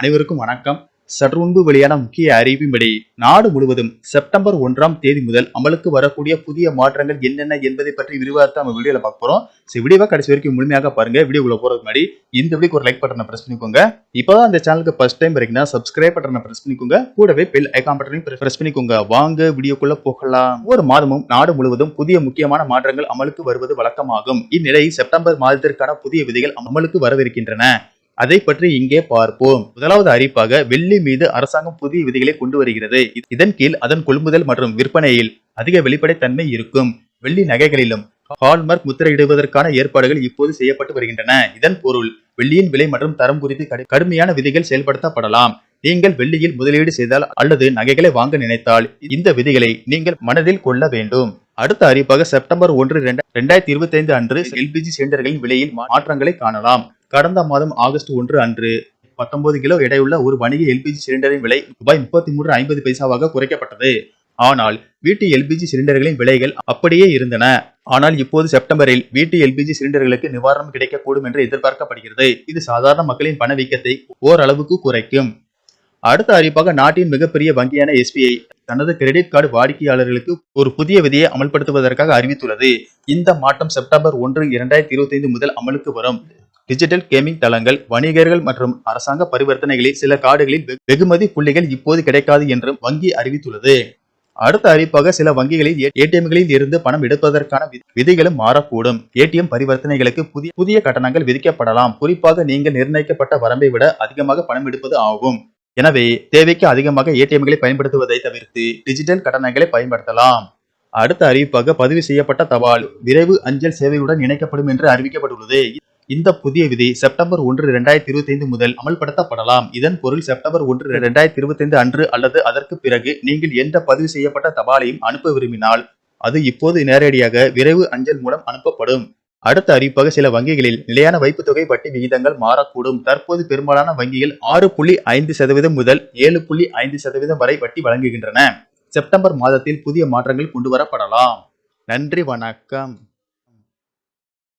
அனைவருக்கும் வணக்கம். சற்று முன்பு வெளியான முக்கிய அறிவிப்பின்படி நாடு முழுவதும் செப்டம்பர் ஒன்றாம் தேதி முதல் அமலுக்கு வரக்கூடிய புதிய மாற்றங்கள் என்னென்ன என்பதை பற்றி விரிவாக நம்ம வீடியோல பார்க்க போறோம். ஸோ வீடியோவை கடைசி வரைக்கும் முழுமையாக பாருங்க. வீடியோக்குள்ள போறதுக்கு முன்னாடி இந்த வீடியோக்கு ஒரு லைக் பட்டனை பிரஸ் பண்ணிக்கோங்க. இப்போதான் அந்த சேனலுக்கு ஃபர்ஸ்ட் டைம் வரீங்கன்னா சப்ஸ்கிரைப் பட்டனை பிரஸ் பண்ணிக்கோங்க. கூடவே பெல் ஐகான் பட்டனையும் பிரஸ் பண்ணிக்கோங்க. வாங்க வீடியோக்குள்ள போகலாம். ஒரு மாதமும் நாடு முழுவதும் புதிய முக்கியமான மாற்றங்கள் அமலுக்கு வருவது வழக்கமாகும். இந்நிலையில் செப்டம்பர் மாதத்திற்கான புதிய விதிகள் அமலுக்கு வரவிருக்கின்றன. அதை பற்றி இங்கே பார்ப்போம். முதலாவது அறிப்பாக வெள்ளி மீது அரசாங்கம் புதிய விதிகளை கொண்டு வருகிறது. இதன் கீழ் அதன் கொள்முதல் மற்றும் விற்பனையில் அதிக வெளிப்படைத்தன்மை இருக்கும். வெள்ளி நகைகளிலும் ஹால்மார்க் முத்திரையிடுவதற்கான ஏற்பாடுகள் இப்போது செய்யப்பட்டு வருகின்றன. இதன் பொருள் வெள்ளியின் விலை மற்றும் தரம் குறித்து கடு- கடுமையான விதிகள் செயல்படுத்தப்படலாம். நீங்கள் வெள்ளியில் முதலீடு செய்தால் அல்லது நகைகளை வாங்க நினைத்தால் இந்த விதிகளை நீங்கள் மனதில் கொள்ள வேண்டும். அடுத்த அறிவிப்பாக செப்டம்பர் ஒன்று இரண்டாயிரத்தி இருபத்தி ஐந்து அன்று எல்பிஜி சிலிண்டர்களின் விலையில் மாற்றங்களை காணலாம். கடந்த மாதம் ஆகஸ்ட் ஒன்று அன்று பத்தொன்பது கிலோ எடையுள்ள ஒரு வணிக எல்பிஜி சிலிண்டரின் விலை ரூபாய் முப்பத்தி மூன்று ஐம்பது பைசாவாக குறைக்கப்பட்டது. ஆனால் வீட்டு எல்பிஜி சிலிண்டர்களின் விலைகள் அப்படியே இருந்தன. ஆனால் இப்போது செப்டம்பரில் வீட்டு எல்பிஜி சிலிண்டர்களுக்கு நிவாரணம் கிடைக்கக்கூடும் என்று எதிர்பார்க்கப்படுகிறது. இது சாதாரண மக்களின் பணவீக்கத்தை ஓரளவுக்கு குறைக்கும். அடுத்த அறிவிப்பாக நாட்டின் மிகப்பெரிய வங்கியான எஸ்பிஐ தனது கிரெடிட் கார்டு வாடிக்கையாளர்களுக்கு ஒரு புதிய விதியை அமல்படுத்துவதற்காக அறிவித்துள்ளது. இந்த மாற்றம் செப்டம்பர் ஒன்று இரண்டாயிரத்தி இருபத்தி ஐந்து முதல் அமலுக்கு வரும். டிஜிட்டல் கேமிங் தளங்கள் வணிகர்கள் மற்றும் அரசாங்க பரிவர்த்தனைகளில் சில காடுகளில் வெகுமதி புள்ளிகள் இப்போது கிடைக்காது என்றும் வங்கி அறிவித்துள்ளது. அடுத்த அறிவிப்பாக சில வங்கிகளில் ஏடிஎம்களில் இருந்து பணம் எடுப்பதற்கான விதிகளும் மாறக்கூடும். ஏடிஎம் பரிவர்த்தனைகளுக்கு புதிய புதிய கட்டணங்கள் விதிக்கப்படலாம். குறிப்பாக நீங்கள் நிர்ணயிக்கப்பட்ட வரம்பை விட அதிகமாக பணம் எடுப்பது ஆகும். எனவே தேவைக்கு அதிகமாக ஏடிஎம்களை பயன்படுத்துவதை தவிர்த்து டிஜிட்டல் கட்டணங்களை பயன்படுத்தலாம். அடுத்த அறிவிப்பாக பதிவு செய்யப்பட்ட தபால் விரைவு அஞ்சல் சேவையுடன் இணைக்கப்படும் என்று அறிவிக்கப்பட்டுள்ளது. இந்த புதிய விதி செப்டம்பர் ஒன்று இரண்டாயிரத்தி இருபத்தி ஐந்து முதல் அமல்படுத்தப்படலாம். இதன் பொருள் செப்டம்பர் ஒன்று இரண்டாயிரத்தி இருபத்தி ஐந்து அன்று அல்லது அதற்கு பிறகு நீங்கள் எந்த பதிவு செய்யப்பட்ட தபாலையும் அனுப்ப விரும்பினால் அது இப்போது நேரடியாக விரைவு அஞ்சல் மூலம் அனுப்பப்படும். அடுத்த அறிவிப்பாக சில வங்கிகளில் நிலையான வைப்பு தொகை வட்டி விகிதங்கள் மாறக்கூடும். தற்போது பெரும்பாலான வங்கிகள் ஆறு புள்ளி ஐந்து சதவீதம் முதல் ஏழு புள்ளி ஐந்து சதவீதம் வரை வட்டி வழங்குகின்றன. செப்டம்பர் மாதத்தில் புதிய மாற்றங்கள் கொண்டு வரப்படலாம். நன்றி வணக்கம்.